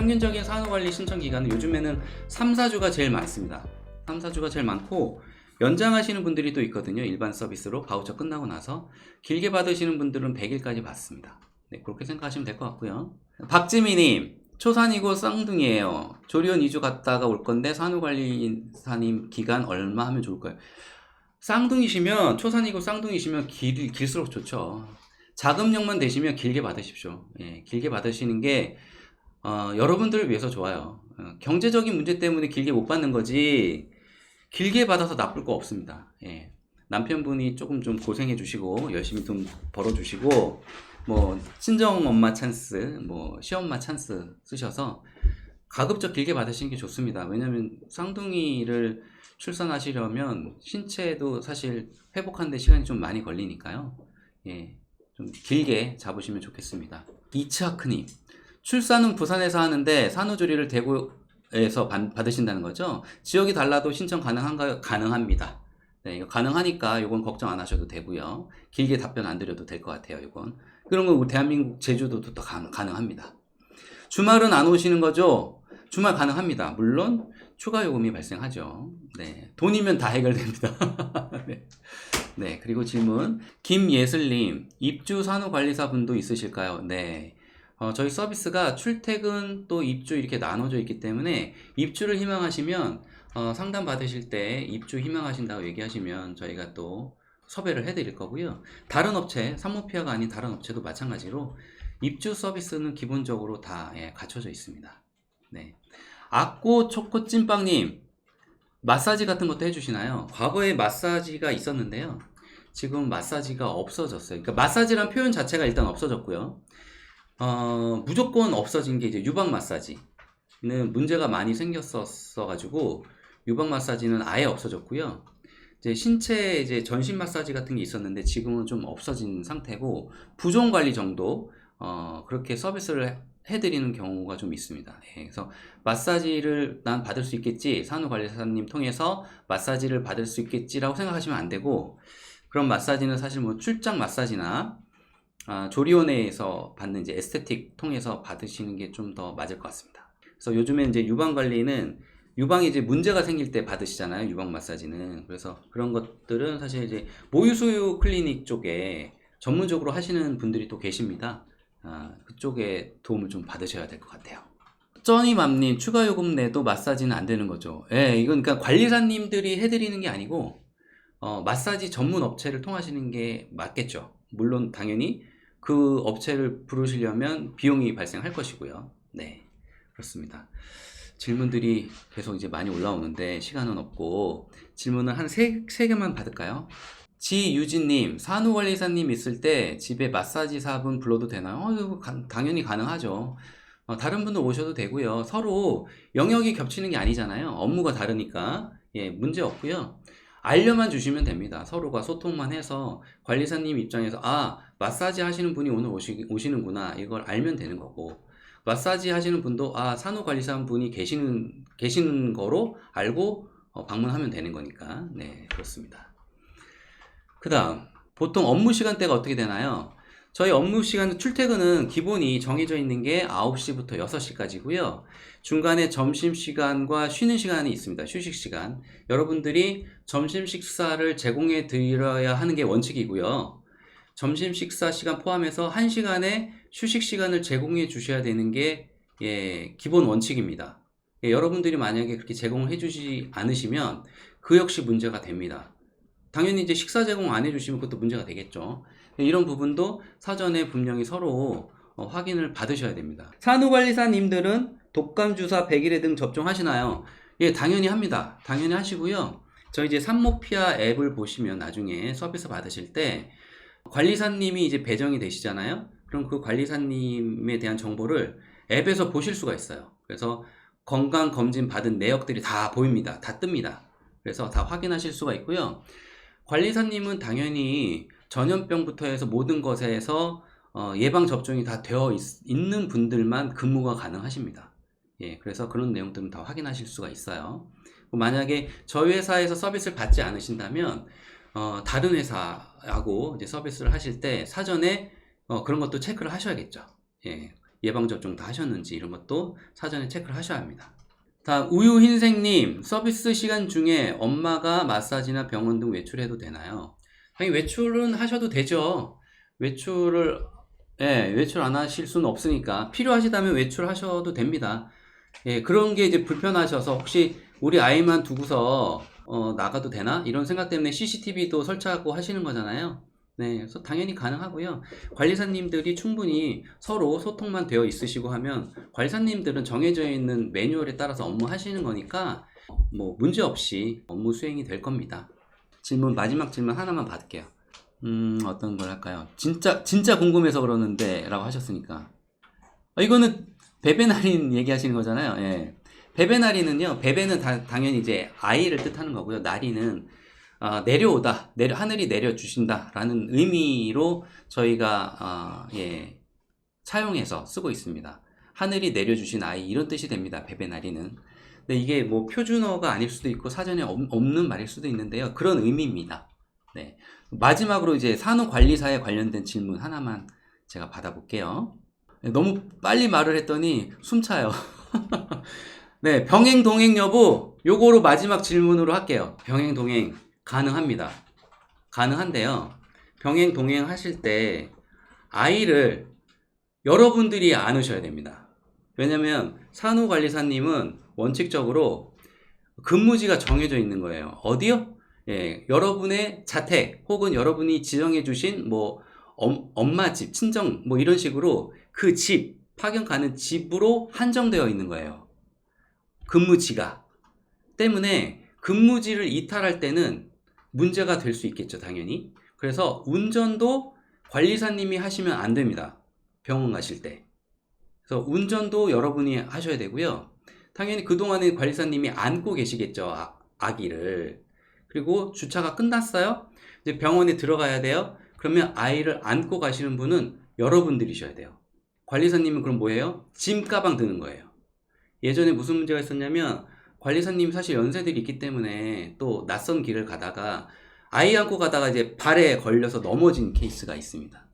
평균적인 산후관리 신청 기간은 요즘에는 3, 4주가 제일 많습니다. 3, 4주가 제일 많고 연장하시는 분들이 또 있거든요. 일반 서비스로 바우처 끝나고 나서 길게 받으시는 분들은 100일까지 받습니다. 네, 그렇게 생각하시면 될 것 같고요. 박지미님, 초산이고 쌍둥이에요. 조리원 2주 갔다가 올 건데 산후관리사님 기간 얼마 하면 좋을까요? 쌍둥이시면 초산이고 쌍둥이시면 길, 길수록 좋죠. 자금력만 되시면 길게 받으십시오. 예, 길게 받으시는 게 어, 여러분들을 위해서 좋아요. 어, 경제적인 문제 때문에 길게 못 받는 거지 길게 받아서 나쁠 거 없습니다. 예. 남편분이 조금 좀 고생해 주시고 열심히 돈 벌어 주시고 뭐 친정 엄마 찬스, 뭐 시엄마 찬스 쓰셔서 가급적 길게 받으시는 게 좋습니다. 왜냐면 쌍둥이를 출산하시려면 신체도 사실 회복하는데 시간이 좀 많이 걸리니까요. 예, 좀 길게 잡으시면 좋겠습니다. 이츠하크님, 출산은 부산에서 하는데 산후조리를 대구에서 받, 받으신다는 거죠? 지역이 달라도 신청 가능한가요? 가능합니다. 네, 이거 가능하니까 이건 걱정 안 하셔도 되고요. 길게 답변 안 드려도 될 것 같아요, 이건. 그런 거 대한민국 제주도도 또 가, 가능합니다. 주말은 안 오시는 거죠? 주말 가능합니다. 물론 추가 요금이 발생하죠. 네. 돈이면 다 해결됩니다. 네. 네. 그리고 질문. 김예슬님, 입주 산후관리사 분도 있으실까요? 네. 어, 저희 서비스가 출퇴근 또 입주 이렇게 나눠져 있기 때문에 입주를 희망하시면 어, 상담 받으실 때 입주 희망하신다고 얘기하시면 저희가 또 섭외를 해드릴 거고요. 다른 업체, 산모피아가 아닌 다른 업체도 마찬가지로 입주 서비스는 기본적으로 다 예, 갖춰져 있습니다. 네. 악고 초코 찐빵님 마사지 같은 것도 해주시나요? 과거에 마사지가 있었는데요. 지금 마사지가 없어졌어요. 그러니까 마사지란 표현 자체가 일단 없어졌고요. 어, 무조건 없어진 게 이제 유방 마사지는 문제가 많이 생겼었어 가지고 유방 마사지는 아예 없어졌고요. 이제 신체 이제 전신 마사지 같은 게 있었는데 지금은 좀 없어진 상태고 부종 관리 정도 어, 그렇게 서비스를 해- 해드리는 경우가 좀 있습니다. 예, 그래서 마사지를 난 받을 수 있겠지 산후관리사님 통해서 마사지를 받을 수 있겠지라고 생각하시면 안 되고 그런 마사지는 사실 뭐 출장 마사지나 아, 조리원에서 받는 이제 에스테틱 통해서 받으시는 게 좀 더 맞을 것 같습니다. 그래서 요즘에 이제 유방 관리는 유방에 이제 문제가 생길 때 받으시잖아요. 유방 마사지는. 그래서 그런 것들은 사실 이제 모유수유 클리닉 쪽에 전문적으로 하시는 분들이 또 계십니다. 아, 그쪽에 도움을 좀 받으셔야 될 것 같아요. 쩌니맘님 추가 요금 내도 마사지는 안 되는 거죠. 예, 이건 그러니까 관리사님들이 해드리는 게 아니고 어, 마사지 전문 업체를 통하시는 게 맞겠죠. 물론 당연히 그 업체를 부르시려면 비용이 발생할 것이고요. 네, 그렇습니다. 질문들이 계속 이제 많이 올라오는데 시간은 없고 질문을 한 세, 세 개만 받을까요? 지유진님, 산후관리사님 있을 때 집에 마사지 사분 불러도 되나요? 어, 당연히 가능하죠. 어, 다른 분들 오셔도 되고요. 서로 영역이 겹치는 게 아니잖아요. 업무가 다르니까 예, 문제 없고요. 알려만 주시면 됩니다. 서로가 소통만 해서 관리사님 입장에서 아 마사지 하시는 분이 오늘 오시, 오시는구나 이걸 알면 되는 거고 마사지 하시는 분도 아 산후관리사 분이 계시는 계시는 거로 알고 어, 방문하면 되는 거니까 네 그렇습니다. 그다음 보통 업무 시간대가 어떻게 되나요? 저희 업무 시간 출퇴근은 기본이 정해져 있는 게 9시부터 6시까지고요. 중간에 점심 시간과 쉬는 시간이 있습니다. 휴식 시간. 여러분들이 점심 식사를 제공해 드려야 하는 게 원칙이고요. 점심 식사 시간 포함해서 1시간의 휴식 시간을 제공해 주셔야 되는 게 예, 기본 원칙입니다. 예, 여러분들이 만약에 그렇게 제공을 해 주지 않으시면 그 역시 문제가 됩니다. 당연히 이제 식사 제공 안 해주시면 그것도 문제가 되겠죠. 이런 부분도 사전에 분명히 서로 어, 확인을 받으셔야 됩니다. 산후관리사님들은 독감 주사 100일에 등 접종하시나요? 예, 당연히 합니다. 당연히 하시고요. 저희 이제 산모피아 앱을 보시면 나중에 서비스 받으실 때 관리사님이 이제 배정이 되시잖아요. 그럼 그 관리사님에 대한 정보를 앱에서 보실 수가 있어요. 그래서 건강 검진 받은 내역들이 다 보입니다. 다 뜹니다. 그래서 다 확인하실 수가 있고요. 관리사님은 당연히 전염병부터 해서 모든 것에서 어, 예방 접종이 다 되어 있, 는 분들만 근무가 가능하십니다. 예, 그래서 그런 내용들은 다 확인하실 수가 있어요. 만약에 저희 회사에서 서비스를 받지 않으신다면 어, 다른 회사하고 이제 서비스를 하실 때 사전에 어, 그런 것도 체크를 하셔야겠죠. 예, 예방 접종 다 하셨는지 이런 것도 사전에 체크를 하셔야 합니다. 다 우유 흰색님 서비스 시간 중에 엄마가 마사지나 병원 등 외출해도 되나요? 당연히 외출은 하셔도 되죠. 외출을 예, 외출 안 하실 수는 없으니까 필요하시다면 외출하셔도 됩니다. 예, 그런 게 이제 불편하셔서 혹시 우리 아이만 두고서 어, 나가도 되나? 이런 생각 때문에 CCTV도 설치하고 하시는 거잖아요. 네, 그래서 당연히 가능하고요. 관리사님들이 충분히 서로 소통만 되어 있으시고 하면 관리사님들은 정해져 있는 매뉴얼에 따라서 업무 하시는 거니까 뭐 문제 없이 업무 수행이 될 겁니다. 질문 마지막 질문 하나만 받을게요. 음, 어떤 걸 할까요? 진짜 진짜 궁금해서 그러는데라고 하셨으니까. 아, 이거는 베베 할인 얘기하시는 거잖아요. 예. 베베 날이는요. 베베는 다- 당연히 이제 아이를 뜻하는 거고요. 날이는 아, 내려오다, 내려 하늘이 내려 주신다라는 의미로 저희가 아, 예, 차용해서 쓰고 있습니다. 하늘이 내려 주신 아이 이런 뜻이 됩니다. 베베 날이는. 근데 이게 뭐 표준어가 아닐 수도 있고 사전에 없- 없는 말일 수도 있는데요. 그런 의미입니다. 네. 마지막으로 이제 산후관리사에 관련된 질문 하나만 제가 받아볼게요. 네, 너무 빨리 말을 했더니 숨차요. 네, 병행 동행 여부 요거로 마지막 질문으로 할게요. 병행 동행 가능합니다. 가능한데요. 병행 동행 하실 때 아이를 여러분들이 안으셔야 됩니다. 왜냐면 산후관리사님은 원칙적으로 근무지가 정해져 있는 거예요. 어디요? 예, 여러분의 자택 혹은 여러분이 지정해 주신 뭐 엄, 엄마 집, 친정 뭐 이런 식으로 그 집, 파견 가는 집으로 한정되어 있는 거예요. 근무지가. 때문에 근무지를 이탈할 때는 문제가 될 수 있겠죠, 당연히. 그래서 운전도 관리사님이 하시면 안 됩니다. 병원 가실 때. 그래서 운전도 여러분이 하셔야 되고요. 당연히 그동안에 관리사님이 안고 계시겠죠, 아, 아기를. 그리고 주차가 끝났어요? 이제 병원에 들어가야 돼요? 그러면 아이를 안고 가시는 분은 여러분들이셔야 돼요. 관리사님은 그럼 뭐예요? 짐 가방 드는 거예요. 예전에 무슨 문제가 있었냐면 관리사님 사실 연세들이 있기 때문에 또 낯선 길을 가다가 아이 안고 가다가 이제 발에 걸려서 넘어진 케이스가 있습니다.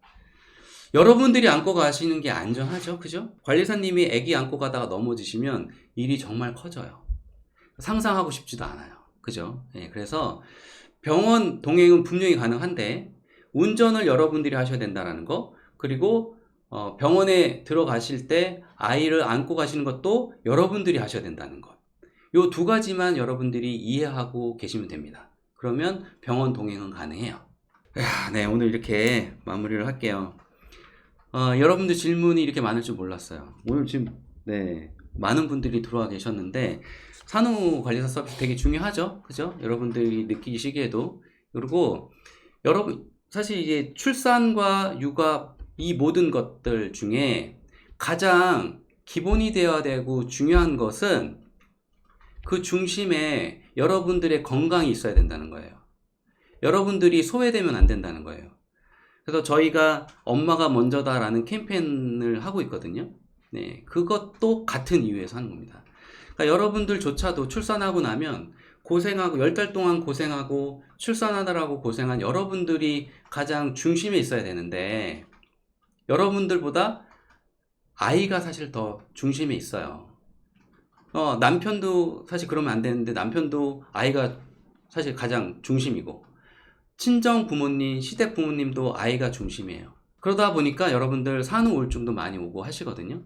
여러분들이 안고 가시는 게 안전하죠, 그죠? 관리사님이 아기 안고 가다가 넘어지시면 일이 정말 커져요. 상상하고 싶지도 않아요, 그죠? 예, 그래서 병원 동행은 분명히 가능한데 운전을 여러분들이 하셔야 된다는 거, 그리고 어, 병원에 들어가실 때 아이를 안고 가시는 것도 여러분들이 하셔야 된다는 것. 요 두 가지만 여러분들이 이해하고 계시면 됩니다. 그러면 병원 동행은 가능해요. 야, 네, 오늘 이렇게 마무리를 할게요. 어, 여러분들 질문이 이렇게 많을 줄 몰랐어요. 오늘 지금, 네, 많은 분들이 들어와 계셨는데, 산후 관리사 서비스 되게 중요하죠? 그죠? 여러분들이 느끼시기에도. 그리고, 여러분, 사실 이제 출산과 육아 이 모든 것들 중에 가장 기본이 되어야 되고 중요한 것은 그 중심에 여러분들의 건강이 있어야 된다는 거예요. 여러분들이 소외되면 안 된다는 거예요. 그래서 저희가 엄마가 먼저다라는 캠페인을 하고 있거든요. 네, 그것도 같은 이유에서 하는 겁니다. 그러니까 여러분들조차도 출산하고 나면 고생하고 열 달 동안 고생하고 출산하느라고 고생한 여러분들이 가장 중심에 있어야 되는데 여러분들보다 아이가 사실 더 중심에 있어요. 어, 남편도 사실 그러면 안 되는데 남편도 아이가 사실 가장 중심이고 친정 부모님, 시댁 부모님도 아이가 중심이에요. 그러다 보니까 여러분들 산후 우울증도 많이 오고 하시거든요.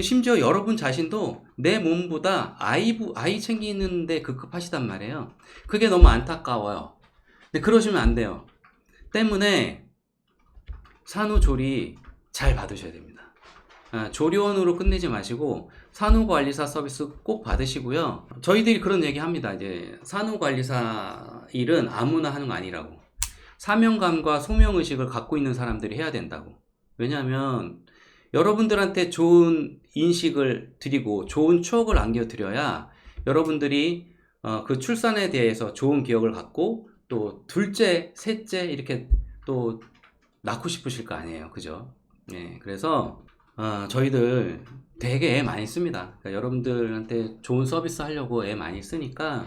심지어 여러분 자신도 내 몸보다 아이, 부- 아이 챙기는데 급급하시단 말이에요. 그게 너무 안타까워요. 근데 그러시면 안 돼요. 때문에 산후조리 잘 받으셔야 됩니다. 아, 조리원으로 끝내지 마시고 산후관리사 서비스 꼭 받으시고요. 저희들이 그런 얘기 합니다. 이제 산후관리사 일은 아무나 하는 거 아니라고. 사명감과 소명의식을 갖고 있는 사람들이 해야 된다고. 왜냐하면 여러분들한테 좋은 인식을 드리고 좋은 추억을 안겨드려야 여러분들이 어, 그 출산에 대해서 좋은 기억을 갖고 또 둘째, 셋째 이렇게 또 낳고 싶으실 거 아니에요. 그죠? 네, 그래서 어, 저희들 되게 애 많이 씁니다. 그러니까 여러분들한테 좋은 서비스 하려고 애 많이 쓰니까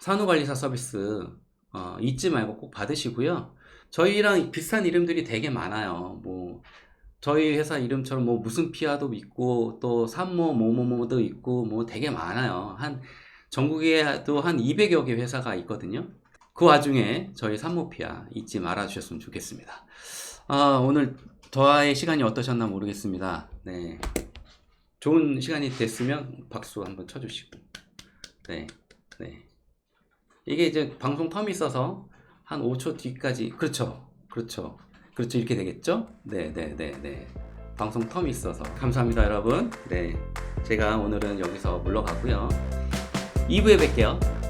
산후관리사 서비스 어, 잊지 말고 꼭 받으시고요. 저희랑 비슷한 이름들이 되게 많아요. 뭐 저희 회사 이름처럼 뭐 무슨 피아도 있고 또 산모 뭐뭐뭐도 있고 뭐 되게 많아요. 한 전국에도 한 200여 개 회사가 있거든요. 그 와중에 저희 산모피아 잊지 말아 주셨으면 좋겠습니다. 아, 오늘 저와의 시간이 어떠셨나 모르겠습니다. 네. 좋은 시간이 됐으면 박수 한번 쳐주시고. 네. 네. 이게 이제 방송 텀이 있어서 한 5초 뒤까지, 그렇죠. 그렇죠. 그렇죠. 이렇게 되겠죠? 네, 네, 네, 네. 방송 텀이 있어서. 감사합니다, 여러분. 네. 제가 오늘은 여기서 물러가고요. 2부에 뵐게요.